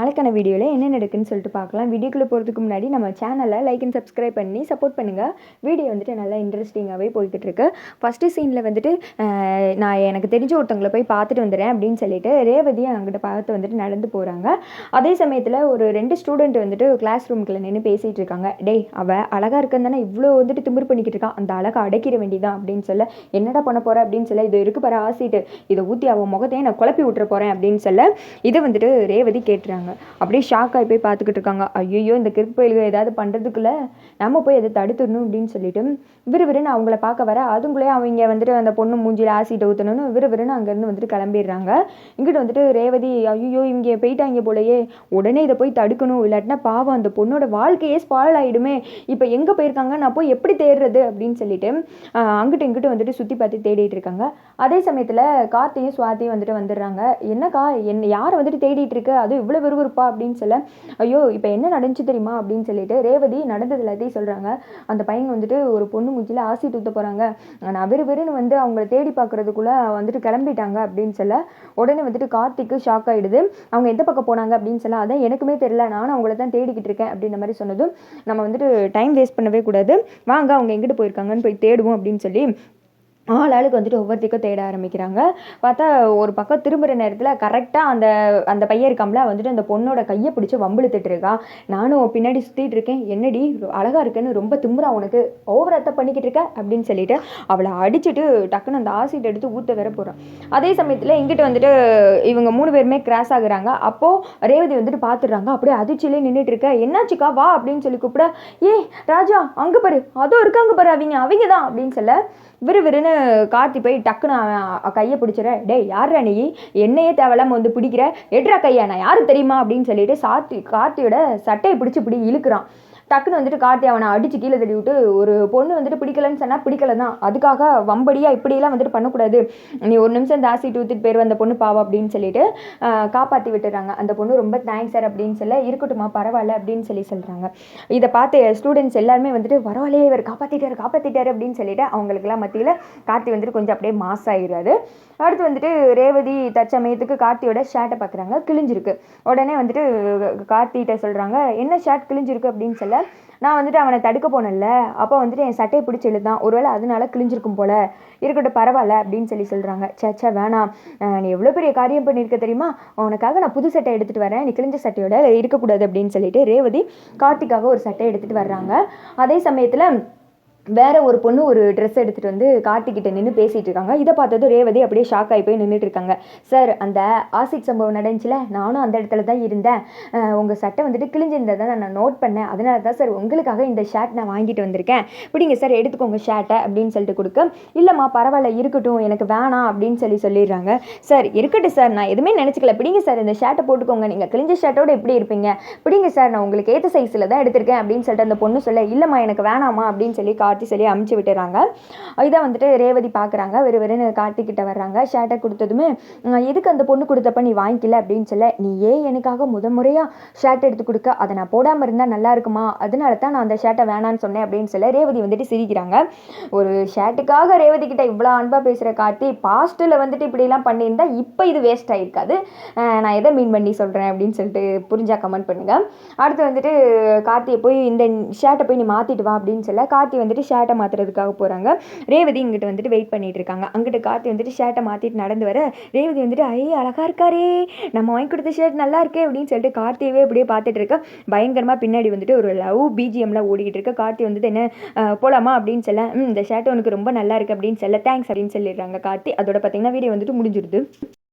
நாளைக்கான வீடியோவில் என்ன நடக்குன்னு சொல்லிட்டு பார்க்கலாம். வீடியோக்குள்ளே போகிறதுக்கு முன்னாடி நம்ம சேனலை லைக் அண்ட் சப்ஸ்கிரைப் பண்ணி சப்போர்ட் பண்ணுங்கள் வீடியோ வந்துட்டு நல்லா இன்ட்ரெஸ்டிங்காகவே போய்கிட்டு இருக்கு ஃபஸ்ட்டு சீனில் வந்துட்டு நான் எனக்கு தெரிஞ்ச ஒருத்தவங்களை போய் பார்த்துட்டு வந்துடுறேன் அப்படின்னு சொல்லிட்டு ரேவதி அங்கிட்ட பார்த்து வந்துட்டு நடந்து போகிறாங்க அதே சமயத்தில் ஒரு ரெண்டு ஸ்டூடெண்ட் வந்துட்டு கிளாஸ் ரூம்குள்ளே நின்று பேசிகிட்டு இருக்காங்க. டேய் அவள் அழகாக இருக்குன்னு தானே இவ்வளோ வந்துட்டு திமிர் பண்ணிக்கிட்டு இருக்கா? அந்த அழகை அடக்கிட வேண்டியதான் அப்படின்னு சொல்ல என்னடா பண்ண போகிற அப்படின்னு சொல்ல இது இருக்கு பாரு ஆசிட்டு. இதை ஊற்றி அவன் முகத்தையே நான் குழப்பி விட்டுற போகிறேன் அப்படின்னு சொல்ல இதை வந்துட்டு ரேவதி கேட்டுறாங்க. அப்படியே ஷாக் ஆகி போய் பார்த்துக்கிட்டு இருக்காங்க. ஐயோ இந்த கிருப்பயில்கள் ஏதாவது பண்ணுறதுக்குள்ள நம்ம போய் அதை தடுத்துடணும் அப்படின்னு சொல்லிட்டு விறுவிறுன்னு அவங்கள பார்க்க வர அதுங்களே அவங்க வந்துட்டு அந்த பொண்ணு மூஞ்சியில் ஆசிட் ஊற்றணும்னு விறுவிறுன்னு அங்கேருந்து வந்துட்டு கிளம்பிடுறாங்க. இங்கிட்டு வந்துட்டு ரேவதி ஐயோ இங்கே போயிட்டாங்க போலயே. உடனே இதை போய் தடுக்கணும். இல்லாட்டினா பாவம் அந்த பொண்ணோட வாழ்க்கையே ஸ்பாயில் ஆகிடுமே இப்போ எங்கே போயிருக்காங்க? நான் போய் எப்படி தேடுறது? அப்படின்னு சொல்லிட்டு அங்கிட்டு இங்கிட்டு வந்துட்டு சுற்றி பார்த்து தேடிட்டு இருக்காங்க. அதே சமயத்தில் கார்த்தியும் சுவாத்தியும் வந்துட்டு வந்துடுறாங்க. என்னக்கா என்ன யாரை வந்துட்டு தேடிட்டு இருக்கு? அதுவும் இவ்வளோ சுறுசுறுப்பா அப்படின்னு சொல்ல ஐயோ இப்போ என்ன நடந்துச்சு தெரியுமா? அப்படின்னு சொல்லிட்டு ரேவதி நடந்தது எல்லாத்தையும் சொல்கிறாங்க அந்த பையன் வந்துட்டு ஒரு பொண்ணு மூச்சியில் ஆசி தூத்த போகிறாங்க நான் விறுவிறுன்னு வந்து அவங்கள தேடி பார்க்குறதுக்குள்ளே வந்துட்டு கிளம்பிட்டாங்க அப்படின்னு சொல்ல உடனே வந்துட்டு கார்த்திக்கு ஷாக் ஆகிடுது அவங்க எந்த பக்கம் போனாங்க? அப்படின்னு சொல்ல அதான் எனக்குமே தெரியல. நானும் அவங்கள தான் தேடிக்கிட்டு இருக்கேன். அப்படின்ற மாதிரி சொன்னதும் நம்ம வந்துட்டு டைம் வேஸ்ட் பண்ணவே கூடாது. வாங்க அவங்க எங்கிட்டு போயிருக்காங்கன்னு போய் தேடுவோம் அப்படின்னு சொல்லி ஆள் ஆளுக்கு வந்துட்டு ஒவ்வொருத்திக்கும் தேட ஆரம்பிக்கிறாங்க. பார்த்தா ஒரு பக்கம் திரும்புகிற நேரத்தில் கரெக்டாக அந்த அந்த பையன் இருக்காம்ல வந்துட்டு அந்த பொண்ணோட கையை பிடிச்சி வம்பிழுத்துட்டு இருக்கா நானும் பின்னாடி சுற்றிட்டு இருக்கேன். என்னடி அழகாக இருக்கேன்னு ரொம்ப திம்புறா உனக்கு ஓவரத்தை பண்ணிக்கிட்டு இருக்க? அப்படின்னு சொல்லிட்டு அவளை அடிச்சுட்டு டக்குன்னு அந்த ஆசிட் எடுத்து ஊற்ற வேற போகிறான் அதே சமயத்தில் இங்கிட்ட வந்துட்டு இவங்க மூணு பேருமே கிராஸ் ஆகுறாங்க. அப்போது ரேவதி வந்துட்டு பார்த்துடுறாங்க அப்படியே அதிர்ச்சியிலே நின்றுட்டு இருக்க. என்னாச்சுக்கா? வா! அப்படின்னு சொல்லி கூப்பிட ஏ ராஜா அங்கே பாரு. அதோ இருக்காங்க பாரு அவங்க. அவங்க தான். அப்படின்னு சொல்ல விறுவிறுன்னு கார்த்தி போய் டக்குன்னு அவன் கையை பிடிச்சிட டேய் யாரா நீ? என்னையே தேவையில்லாம வந்து பிடிக்கிற? எட்ரா கையா? நான் யாரு தெரியுமா? அப்படின்னு சொல்லிட்டு சாத்தி கார்த்தியோட சட்டையை பிடிச்சி இப்படி இழுக்கிறான். டக்குன்னு வந்துட்டு கார்த்தி அவனை அடிச்சு கீழே தள்ளி விட்டு ஒரு பொண்ணு வந்துட்டு பிடிக்கலன்னு சொன்னால் பிடிக்கல தான் அதுக்காக வம்படியாக இப்படியெல்லாம் வந்துட்டு பண்ணக்கூடாது. நீ ஒரு நிமிஷம் இந்த ஆசிட் ஊற்றிட்டு போயிரு அந்த பொண்ணு பாவா அப்படின்னு சொல்லிட்டு காப்பாற்றி விட்டுறாங்க. அந்த பொண்ணு ரொம்ப தேங்க்ஸ் சார் அப்படின்னு சொல்ல இருக்கட்டுமா பரவாயில்ல அப்படின்னு சொல்லி சொல்கிறாங்க இதை பார்த்து ஸ்டூடெண்ட்ஸ் எல்லாருமே வந்துட்டு பரவாயில்லையே இவர் காப்பாற்றிட்டார் காப்பாற்றிட்டார் அப்படின்னு சொல்லிட்டு அவங்களுக்குலாம் மத்தியில் கார்த்தி வந்துட்டு கொஞ்சம் அப்படியே மாஸ் ஆகிடுறாரு அடுத்து வந்துட்டு ரேவதி தற்சமயத்துக்கு கார்த்தியோட ஷர்ட்டை பார்க்குறாங்க கிழிஞ்சிருக்கு. உடனே வந்துட்டு கார்த்திகிட்ட சொல்கிறாங்க என்ன ஷர்ட் கிழிஞ்சிருக்கு? அப்படின்னு சொல்ல நான் வந்துட்டு அவனை தடுக்க போனேன்ல. அப்போ வந்துட்டு என் சட்டையை பிடிச்சி இழுத்தான். ஒருவேளை அதனால கிழிஞ்சிருக்கும் போல. இருக்கட்டும் பரவாயில்ல அப்படின்னு சொல்லி சொல்கிறாங்க சேச்சா வேணாம். நீ எவ்வளோ பெரிய காரியம் பண்ணியிருக்க தெரியுமா? உனக்காக நான் புது சட்டை எடுத்துகிட்டு வரேன். நீ கிழிஞ்ச சட்டையோட இருக்கக்கூடாது அப்படின்னு சொல்லிட்டு ரேவதி கார்த்திக்காக ஒரு சட்டை எடுத்துகிட்டு வர்றாங்க. அதே சமயத்தில் வேற ஒரு பொண்ணு ஒரு ட்ரெஸ் எடுத்துகிட்டு வந்து கார்த்திக்கிட்ட நின்று பேசிகிட்டு இருக்காங்க. இதை பார்த்ததும் ரேவதி அப்படியே ஷாக் ஆகி போய் நின்றுட்டு இருக்காங்க. சார் அந்த ஆசிட் சம்பவம் நடந்துச்சுல? நானும் அந்த இடத்துல தான் இருந்தேன். உங்கள் சட்டை வந்துட்டு கிழிஞ்சிருந்ததை நான் நோட் பண்ணேன். அதனால தான் சார் உங்களுக்காக இந்த ஷர்ட் நான் வாங்கிட்டு வந்திருக்கேன். பிடிங்க சார் எடுத்துக்கோங்க ஷர்ட்டை அப்படின்னு சொல்லிட்டு கொடுக்க. இல்லைம்மா பரவாயில்ல இருக்கட்டும். எனக்கு வேணாம் அப்படின்னு சொல்லி சொல்லிடுறாங்க. சார் இருக்கட்டும் சார். நான் எதுவுமே நினச்சிக்கல. பிடிங்க சார் இந்த ஷர்ட்டை போட்டுக்கோங்க. நீங்கள் கிழிஞ்ச ஷர்ட்டோட எப்படி இருப்பீங்க? பிடிங்க சார். நான் உங்களுக்கு ஏற்ற சைஸில் தான் எடுத்திருக்கேன் அப்படின்னு சொல்லிட்டு அந்த பொண்ணு சொல்ல இல்லைம்மா எனக்கு வேணாமா அப்படின்னு சொல்லி கார்த்தி சொல்லி அமுச்சு விட்டுறாங்க. இதை வந்துட்டு ரேவதி பார்க்குறாங்க. வெறு வெறுன்னு கார்த்திக்கிட்ட வர்றாங்க. ஷேட்டை கொடுத்ததுமே எதுக்கு அந்த பொண்ணு கொடுத்தப்ப நீ வாங்கிக்கல? அப்படின்னு சொல்ல நீ ஏன் எனக்காக முத முறையாக ஷேர்ட் எடுத்து கொடுக்க? அதை நான் போடாமல் இருந்தால் நல்லா இருக்குமா? அதனால தான் நான் அந்த ஷேர்ட்டை வேணான்னு சொன்னேன். அப்படின்னு சொல்ல ரேவதி வந்துட்டு சிரிக்கிறாங்க. ஒரு ஷேர்ட்டுக்காக ரேவதி கிட்ட இவ்வளோ அன்பாக பேசுகிற கார்த்தி பாஸ்ட்டில் வந்துட்டு இப்படிலாம் பண்ணியிருந்தா இப்போ இது வேஸ்ட் ஆகிருக்காது நான் எதை மீன் பண்ணி சொல்கிறேன் அப்படின்னு சொல்லிட்டு புரிஞ்சா கமெண்ட் பண்ணுங்கள் அடுத்து வந்துட்டு கார்த்தியை போய் இந்த ஷர்ட்டை போய் நீ மாற்றிட்டு வா அப்படின்னு சொல்ல கார்த்தி வந்துட்டு ஷர்ட்டை மாற்றுறதுக்காக போகிறாங்க ரேவதி இங்கிட்டு வந்துட்டு வெயிட் பண்ணிட்டு இருக்காங்க. அங்கிட்டு கார்த்தி வந்துட்டு ஷர்ட்டை மாற்றிட்டு நடந்து வர ரேவதி வந்துட்டு ஐ அழகா இருக்காரே. நம்ம வாங்கி கொடுத்த ஷர்ட் நல்லா இருக்கே அப்படின்னு சொல்லிட்டு கார்த்தியவே அப்படியே பார்த்துட்டு இருக்க. பயங்கரமாக பின்னாடி வந்துட்டு ஒரு லவ் பிஜிஎம்லாம் ஓடிக்கிட்டு இருக்க. கார்த்தி வந்துட்டு என்ன போலாமா? அப்படின்னு சொல்ல இந்த ஷர்ட் உனக்கு ரொம்ப நல்லா இருக்குது அப்படின்னு சொல்ல தேங்க்ஸ் அப்படின்னு சொல்லிடுறாங்க கார்த்தி. அதோட பார்த்தீங்கன்னா வீடியோ வந்துட்டு முடிஞ்சிருது.